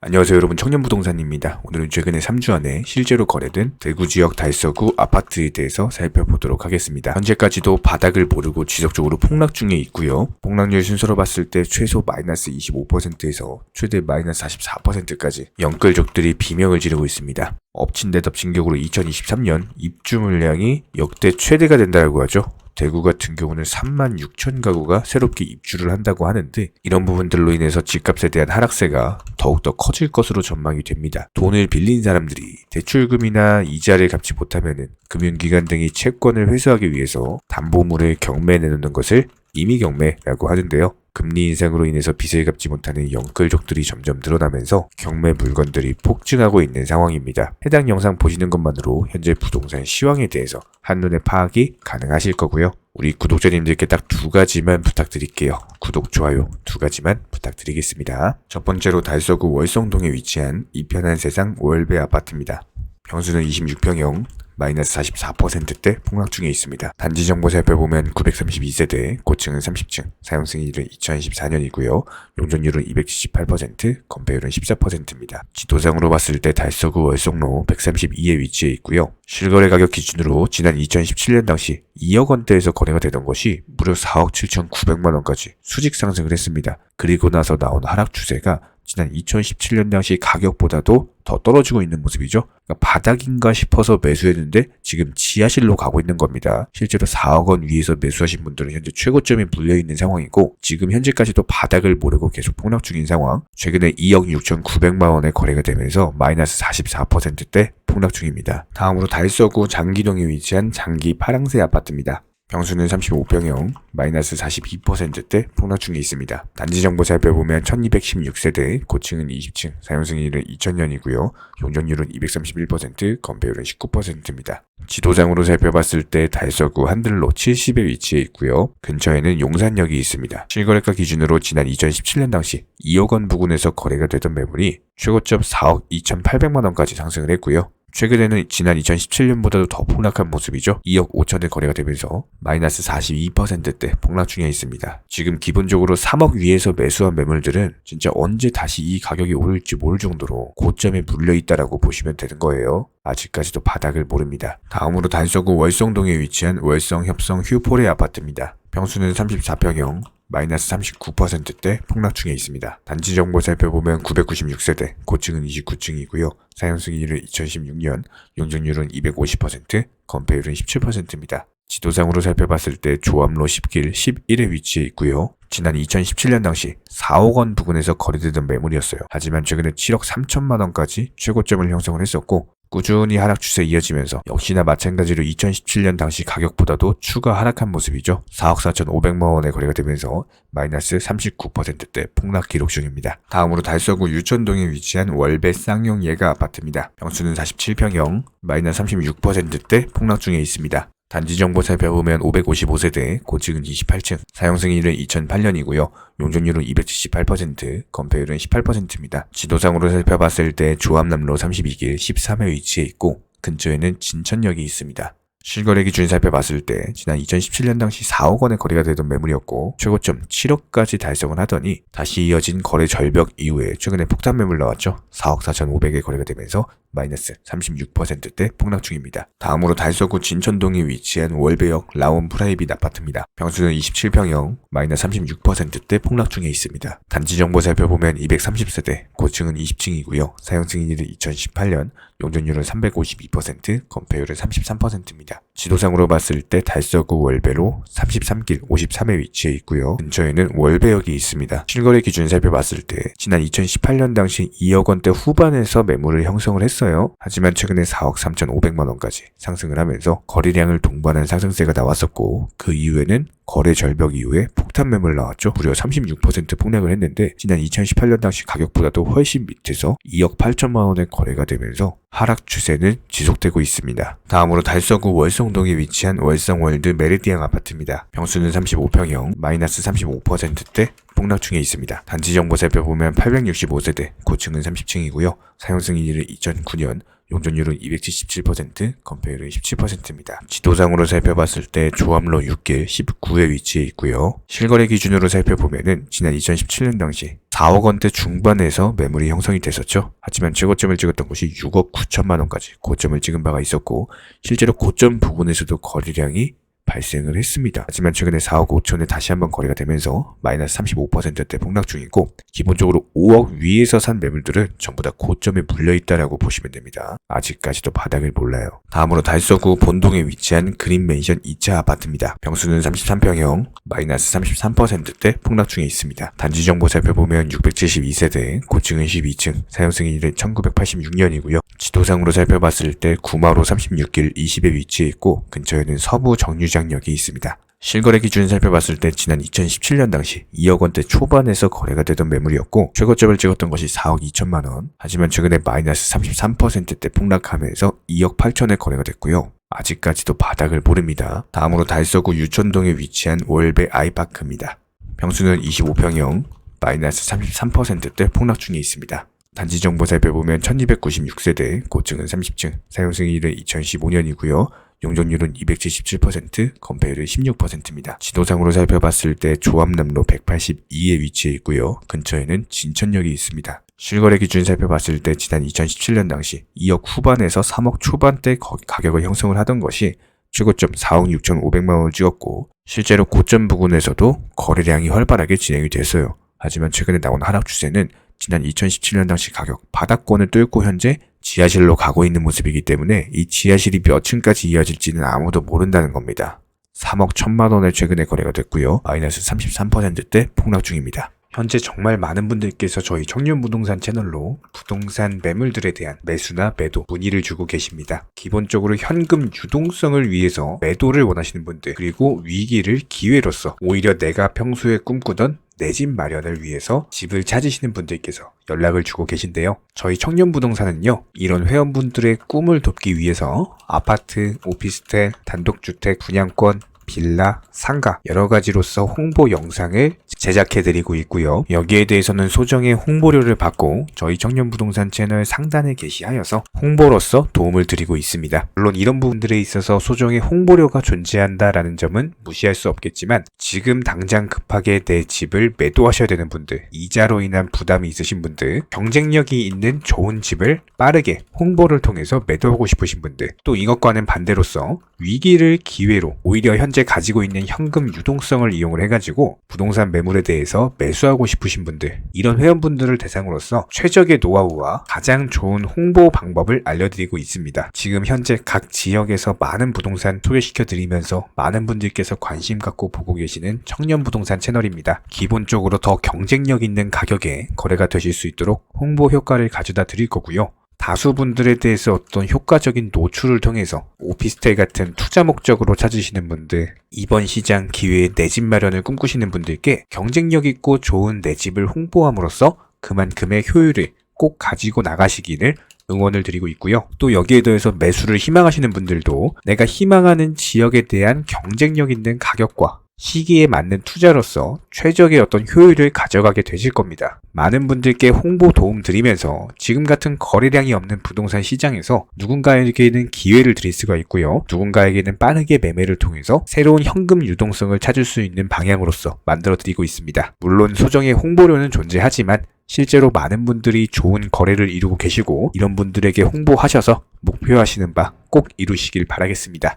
안녕하세요 여러분 청년부동산입니다. 오늘은 최근에 3주 안에 실제로 거래된 대구 지역 달서구 아파트에 대해서 살펴보도록 하겠습니다. 현재까지도 바닥을 모르고 지속적으로 폭락 중에 있고요. 폭락률 순서로 봤을 때 최소 마이너스 25%에서 최대 마이너스 44%까지 영끌족들이 비명을 지르고 있습니다. 엎친 데 덮친 격으로 2023년 입주 물량이 역대 최대가 된다고 하죠. 대구 같은 경우는 3만 6천 가구가 새롭게 입주를 한다고 하는데 이런 부분들로 인해서 집값에 대한 하락세가 더욱더 커질 것으로 전망이 됩니다. 돈을 빌린 사람들이 대출금이나 이자를 갚지 못하면은 금융기관 등이 채권을 회수하기 위해서 담보물을 경매에 내놓는 것을 임의경매라고 하는데요. 금리 인상으로 인해서 빚을 갚지 못하는 영끌족들이 점점 늘어나면서 경매 물건들이 폭증하고 있는 상황입니다. 해당 영상 보시는 것만으로 현재 부동산 시황에 대해서 한눈에 파악이 가능하실 거고요. 우리 구독자님들께 딱 두 가지만 부탁드릴게요. 구독, 좋아요 두 가지만 부탁드리겠습니다. 첫 번째로 달서구 월성동에 위치한 이편한 세상 월배 아파트입니다. 평수는 26평형, 마이너스 44%대 폭락 중에 있습니다. 단지 정보 살펴보면 932세대, 고층은 30층, 사용 승인일은 2024년이고요. 용적률은 278%, 건폐율은 14%입니다. 지도상으로 봤을 때 달서구 월성로 132에 위치해 있고요. 실거래 가격 기준으로 지난 2017년 당시 2억 원대에서 거래가 되던 것이 무려 4억 7,900만 원까지 수직 상승을 했습니다. 그리고 나서 나온 하락 추세가 지난 2017년 당시 가격보다도 더 떨어지고 있는 모습이죠. 그러니까 바닥인가 싶어서 매수했는데 지금 지하실로 가고 있는 겁니다. 실제로 4억 원 위에서 매수하신 분들은 현재 최고점에 물려 있는 상황이고 지금 현재까지도 바닥을 모르고 계속 폭락 중인 상황. 최근에 2억 6,900만 원에 거래가 되면서 마이너스 44%대 폭락 중입니다. 다음으로 달서구 장기동에 위치한 장기 파랑새 아파트입니다. 평수는 35평형, 마이너스 42%대 폭락 중에 있습니다. 단지 정보 살펴보면 1216세대, 고층은 20층, 사용 승인일은 2000년이고요. 용적률은 231%, 건폐율은 19%입니다. 지도상으로 살펴봤을 때 달서구 한들로 70에 위치해 있고요. 근처에는 용산역이 있습니다. 실거래가 기준으로 지난 2017년 당시 2억 원 부근에서 거래가 되던 매물이 최고점 4억 2,800만 원까지 상승을 했고요. 최근에는 지난 2017년보다도 더 폭락한 모습이죠. 2억 5천에 거래가 되면서 마이너스 42%대 폭락 중에 있습니다. 지금 기본적으로 3억 위에서 매수한 매물들은 진짜 언제 다시 이 가격이 오를지 모를 정도로 고점에 물려 있다라고 보시면 되는 거예요. 아직까지도 바닥을 모릅니다. 다음으로 단서구 월성동에 위치한 월성 협성 휴포레 아파트입니다. 평수는 34평형, 마이너스 39%대 폭락 중에 있습니다. 단지 정보 살펴보면 996세대, 고층은 29층이고요. 사용 승인일은 2016년, 용적률은 250%, 건폐율은 17%입니다. 지도상으로 살펴봤을 때 조암로 10길 11에 위치해 있고요. 지난 2017년 당시 4억 원 부근에서 거래되던 매물이었어요. 하지만 최근에 7억 3천만 원까지 최고점을 형성을 했었고 꾸준히 하락 추세 이어지면서 역시나 마찬가지로 2017년 당시 가격보다도 추가 하락한 모습이죠. 4억 4천5백만 원에 거래가 되면서 마이너스 39%대 폭락 기록 중입니다. 다음으로 달서구 유천동에 위치한 월배 쌍용 예가 아파트입니다. 평수는 47평형, 마이너스 36%대 폭락 중에 있습니다. 단지 정보 살펴보면 555세대, 고층은 28층, 사용 승인일은 2008년이고요. 용적률은 278%, 건폐율은 18%입니다. 지도상으로 살펴봤을 때 조암남로 32길 13에 위치해 있고 근처에는 진천역이 있습니다. 실거래 기준 살펴봤을 때 지난 2017년 당시 4억 원의 거래가 되던 매물이었고 최고점 7억까지 달성을 하더니 다시 이어진 거래 절벽 이후에 최근에 폭탄 매물 나왔죠. 4억 4,500에 거래가 되면서 마이너스 36%대 폭락 중입니다. 다음으로 달서구 진천동에 위치한 월배역 라온 프라이빗 아파트입니다. 평수는 27평형, 마이너스 36%대 폭락 중에 있습니다. 단지 정보 살펴보면 230세대, 고층은 20층이고요. 사용 승인일은 2018년, 용적률은 352%, 건폐율은 33%입니다. 지도상으로 봤을 때 달서구 월배로 33길 53에 위치해 있고요. 근처에는 월배역이 있습니다. 실거래 기준 살펴봤을 때 지난 2018년 당시 2억 원대 후반에서 매물을 형성을 했어요. 하지만 최근에 4억 3,500만 원까지 상승을 하면서 거래량을 동반한 상승세가 나왔었고 그 이후에는 거래 절벽 이후에 폭탄 매물 나왔죠. 무려 36% 폭락을 했는데 지난 2018년 당시 가격보다도 훨씬 밑에서 2억 8천만 원에 거래가 되면서 하락 추세는 지속되고 있습니다. 다음으로 달서구 월성동에 위치한 월성월드 메리디앙 아파트입니다. 평수는 35평형, 마이너스 35%대 폭락 중에 있습니다. 단지 정보 살펴보면 865세대, 고층은 30층이고요. 사용 승인일은 2009년, 용적률은 277%, 건폐율은 17%입니다. 지도상으로 살펴봤을 때 조암로 6길 19에 위치해 있고요. 실거래 기준으로 살펴보면은 지난 2017년 당시 4억 원대 중반에서 매물이 형성이 됐었죠. 하지만 최고점을 찍었던 곳이 6억 9천만 원까지 고점을 찍은 바가 있었고 실제로 고점 부분에서도 거래량이 발생을 했습니다. 하지만 최근에 4억 5천에 다시 한번 거래가 되면서 마이너스 35%대 폭락 중이고 기본적으로 5억 위에서 산 매물들은 전부 다 고점에 물려 있다라고 보시면 됩니다. 아직까지도 바닥을 몰라요. 다음으로 달서구 본동에 위치한 그린맨션 2차 아파트입니다. 병수는 33평형 마이너스 33%대 폭락 중에 있습니다. 단지 정보 살펴보면 672세대, 고층은 12층, 사용 승인일은 1986년이고요. 지도상으로 살펴봤을 때 구마로 36길 20에 위치해 있고 근처에는 서부 정류장 역이 있습니다. 실거래 기준 살펴봤을 때 지난 2017년 당시 2억 원대 초반에서 거래가 되던 매물이었고 최고점을 찍었던 것이 4억 2천만 원. 하지만 최근에 마이너스 33%대 폭락하면서 2억 8천에 거래가 됐고요. 아직까지도 바닥을 모릅니다. 다음으로 달서구 유천동에 위치한 월베 아이파크입니다. 평수는 25평형, 마이너스 33%대 폭락 중에 있습니다. 단지 정보 살펴보면 1296세대, 고층은 30층, 사용 승인일은 2015년이고요. 용적률은 277%, 건폐율은 16%입니다. 지도상으로 살펴봤을 때 조합남로 182에 위치해 있고요. 근처에는 진천역이 있습니다. 실거래 기준 살펴봤을 때 지난 2017년 당시 2억 후반에서 3억 초반대 거- 가격을 형성을 하던 것이 최고점 4억 6,500만 원을 찍었고 실제로 고점 부근에서도 거래량이 활발하게 진행이 됐어요. 하지만 최근에 나온 하락 추세는 지난 2017년 당시 가격 바닥권을 뚫고 현재 지하실로 가고 있는 모습이기 때문에 이 지하실이 몇 층까지 이어질지는 아무도 모른다는 겁니다. 3억 1천만 원에 최근에 거래가 됐고요. 마이너스 33%대 폭락 중입니다. 현재 정말 많은 분들께서 저희 청년 부동산 채널로 부동산 매물들에 대한 매수나 매도 문의를 주고 계십니다. 기본적으로 현금 유동성을 위해서 매도를 원하시는 분들 그리고 위기를 기회로서 오히려 내가 평소에 꿈꾸던 내집 마련을 위해서 집을 찾으시는 분들께서 연락을 주고 계신데요. 저희 청년 부동산은요, 이런 회원분들의 꿈을 돕기 위해서 아파트, 오피스텔, 단독주택, 분양권, 빌라, 상가 여러 가지로서 홍보 영상을 제작해드리고 있고요. 여기에 대해서는 소정의 홍보료를 받고 저희 청년부동산 채널 상단에 게시하여서 홍보로서 도움을 드리고 있습니다. 물론 이런 부분들에 있어서 소정의 홍보료가 존재한다라는 점은 무시할 수 없겠지만 지금 당장 급하게 내 집을 매도하셔야 되는 분들, 이자로 인한 부담이 있으신 분들, 경쟁력이 있는 좋은 집을 빠르게 홍보를 통해서 매도하고 싶으신 분들, 또 이것과는 반대로서 위기를 기회로 오히려 현재 가지고 있는 현금 유동성을 이용을 해가지고 부동산 매물에 대해서 매수하고 싶으신 분들 이런 회원분들을 대상으로서 최적의 노하우와 가장 좋은 홍보 방법을 알려드리고 있습니다. 지금 현재 각 지역에서 많은 부동산 소개시켜 드리면서 많은 분들께서 관심 갖고 보고 계시는 청년 부동산 채널입니다. 기본적으로 더 경쟁력 있는 가격에 거래가 되실 수 있도록 홍보 효과를 가져다 드릴 거고요. 다수분들에 대해서 어떤 효과적인 노출을 통해서 오피스텔 같은 투자 목적으로 찾으시는 분들, 이번 시장 기회에 내집 마련을 꿈꾸시는 분들께 경쟁력 있고 좋은 내 집을 홍보함으로써 그만큼의 효율을 꼭 가지고 나가시기를 응원을 드리고 있고요. 또 여기에 더해서 매수를 희망하시는 분들도 내가 희망하는 지역에 대한 경쟁력 있는 가격과 시기에 맞는 투자로서 최적의 어떤 효율을 가져가게 되실 겁니다. 많은 분들께 홍보 도움 드리면서 지금 같은 거래량이 없는 부동산 시장에서 누군가에게는 기회를 드릴 수가 있고요. 누군가에게는 빠르게 매매를 통해서 새로운 현금 유동성을 찾을 수 있는 방향으로서 만들어 드리고 있습니다. 물론 소정의 홍보료는 존재하지만 실제로 많은 분들이 좋은 거래를 이루고 계시고 이런 분들에게 홍보하셔서 목표하시는 바 꼭 이루시길 바라겠습니다.